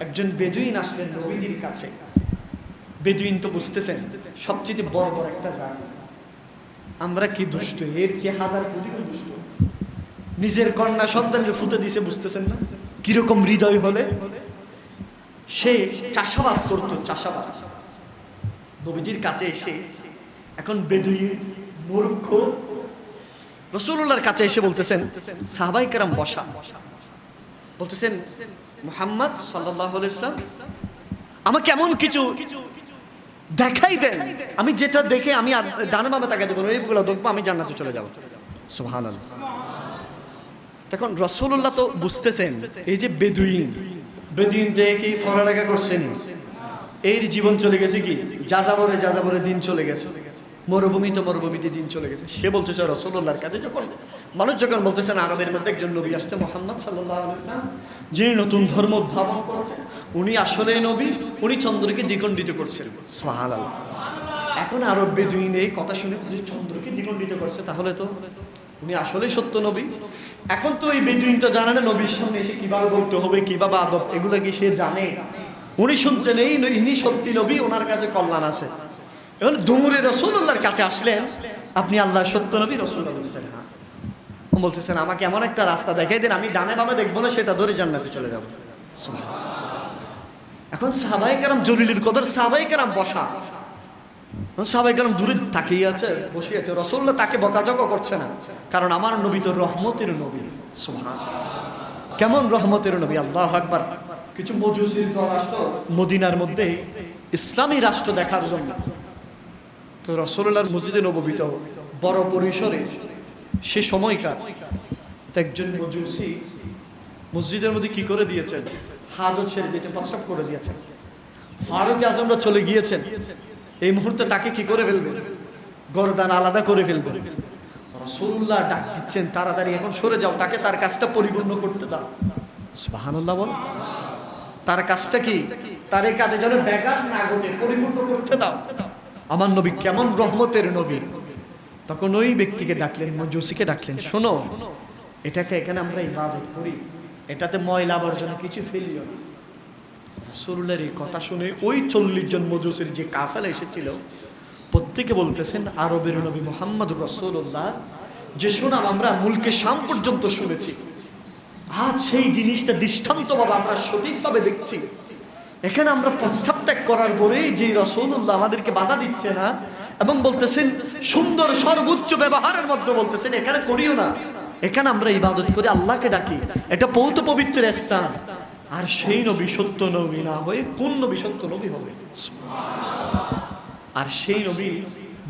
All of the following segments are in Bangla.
একজন বেদুইন আসলেন নবীজির কাছে। বেদুইন তো বুঝতেছেন, সবচেয়ে বড় বড় একটা জাতি। আমরা কি দুষ্ট? এর চেয়ে হাজার কোটি দুষ্ট। নিজের কন্যা সন্তানের ফুটে দিছে, বুঝতেছেন না? কীরকম হৃদয় হলে? সে চাষাবাদ করতো, চাষাবাদ। নবীজির কাছে এসে এখন বেদুইন মূর্খ রসুল্লাহর কাছে এসে বলতেছেন, সাহাবাই কেরাম বসা। বলতেছেন, মোহাম্মদ সাল্লাহ ইসলাম আমাকে এমন কিছু দেখাই দেন। আমি যেটা দেখে আমি ডানে বামে তাকে দেবো এইগুলো দেখব, আমি জান্নাতে চলে যাব। সুহান তখন রসুল্লাহ তো বুঝতেছেন, এই যে বেদুইন বেদুইন দেখে ফরালেখা করছেন? এর জীবন চলে গেছে কি? যাযাবরে যাযাবরে দিন চলে গেছে। মরুভূমি তো মরুভূমিতে দিন চলে গেছে। সে বলতেছে রসুল্লাহর কাছে যখন মানুষ যখন বলতেছেন আরবের মধ্যে একজন নবী আসছে মোহাম্মদ সাল্লাহ ইসলাম যিনি নতুন ধর্ম উদ্ভাবন করেছেন উনি আসলে নবী উনি চন্দ্রকে দ্বিখণ্ডিত করছেন। সোহান এখন আরব বেদুইন এই কথা শুনে চন্দ্রকে দ্বিখণ্ডিত করছে তাহলে তো উনি আসলেই সত্য নবী। এখন তো এই বেদুইন তো জানে না নবীর সামনে এসে কীভাবে বলতে হবে কীভাবে আদব এগুলো কি সে জানে? উনি শুনছেন এই ইনি সত্যি নবী ওনার কাছে কল্যাণ আছে। এখন দুমুরে রসুল্লাহর কাছে আসলেন আপনি আল্লাহ সত্য নবী রসুল্লাহ বলছেন। হ্যাঁ বলতেছেন, আমাকে এমন একটা রাস্তা দেখাই দেন, আমি ডানে বামে দেখব না, সেটা ধরে জান্নাতে চলে যাব। এখন সাহাবাই কারাম জলিলের কদর সাহাবাই কারাম বসা। দূরে তাকিয়ে আছে আছে। রসুল্লাহ তাকে করছে না, কারণ আমার নবী তো রহমতের নবী। কেমন রহমতের নবী, আল্লাহ আকবার। কিছু মজুসির আসতো, মদিনার মধ্যে ইসলামী রাষ্ট্র দেখার জন্য। তো রসুল্লাহর মসজিদে নববিত বড় পরিসরে সে সময়কার একজন মজুসি মসজিদের মধ্যে কি করে দিয়েছেন? হাজত ছেড়ে দিয়েছেন, প্রস্রাব করে দিয়েছেন। ফারুক আজমরা চলে গিয়েছেন। এই মুহূর্তে তাকে কি করে ফেলবে? গরদান আলাদা করে ফেলবে। রসুল্লাহ ডাক দিচ্ছেন, তাড়াতাড়ি এখন সরে যাও, তাকে তার কাজটা পরিপূর্ণ করতে দাও। সুবহানাল্লাহ বল। তার কাজটা কি? তার এই কাজে যেন ব্যাঘাত না ঘটে, পরিপূর্ণ করতে দাও। আমার নবী কেমন রহমতের নবী। তখন ওই ব্যক্তিকে ডাকলেন, মজুসিকে ডাকলেন, শোনো, এটাকে এখানে আমরা ইবাদত করি। এটাতে ময়লা আবর্জনা কিছু ফেলিও না। রসুল্লার এই কথা শুনে ওই চল্লিশ জন মজুসির যে কাফেলা এসেছিল, প্রত্যেকে বলতেছেন, আরবের নবী মোহাম্মদ রসুল্লাহ যে শোনাম আমরা মুলকে শাম পর্যন্ত শুনেছি, আজ সেই জিনিসটা দৃষ্টান্তভাবে আমরা সঠিকভাবে দেখছি। এখানে আমরা প্রস্তাব ত্যাগ করার পরে যে রসুল্লাহ আমাদেরকে বাধা দিচ্ছে না, এবং বলতেছেন, সুন্দর, সর্বোচ্চ ব্যবহারের মধ্যে বলতেছেন, এখানে করিও না। এখানে আমরা ইবাদত করে, আল্লাহকে ডাকি। এটা পৌত পবিত্র স্থান। আর সেই নবী সত্য নবী না হয়ে কোন নবী সত্য নবী হবে? আর সেই নবী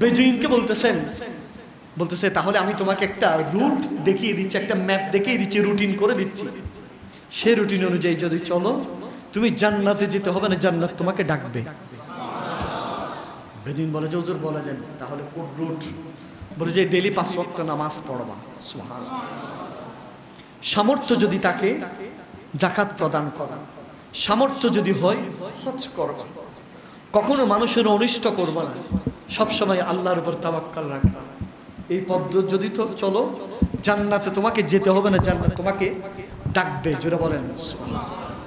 বেজুইনকে বলতেছেন, বলতেছে, তাহলে আমি তোমাকে একটা রুট দেখিয়ে দিচ্ছি, একটা ম্যাপ দেখিয়ে দিচ্ছি রুটিন করে দিচ্ছি। সে রুটিন অনুযায়ী যদি চলো তুমি জান্নাতে যেতে হবে না, জান্নাত তোমাকে ডাকবে। বেদিন বলে যে, হুজুর বলে দেন, তাহলে কোন রুট। বলে যে ডেলি পাঁচ ওয়াক্ত নামাজ পড়বা। সামর্থ্য যদি তাকে জাকাত প্রদান করা, সামর্থ্য যদি হয়, হজ করবা। কখনো মানুষের অনিষ্ট করবা না। সবসময় আল্লাহর উপর তাবাক্কাল রাখবা। এই পদ্ধতি যদি তো চলো, জান্নাতে তোমাকে যেতে হবে না, জান্নাত তোমাকে ডাকবে। জোরে বলেন।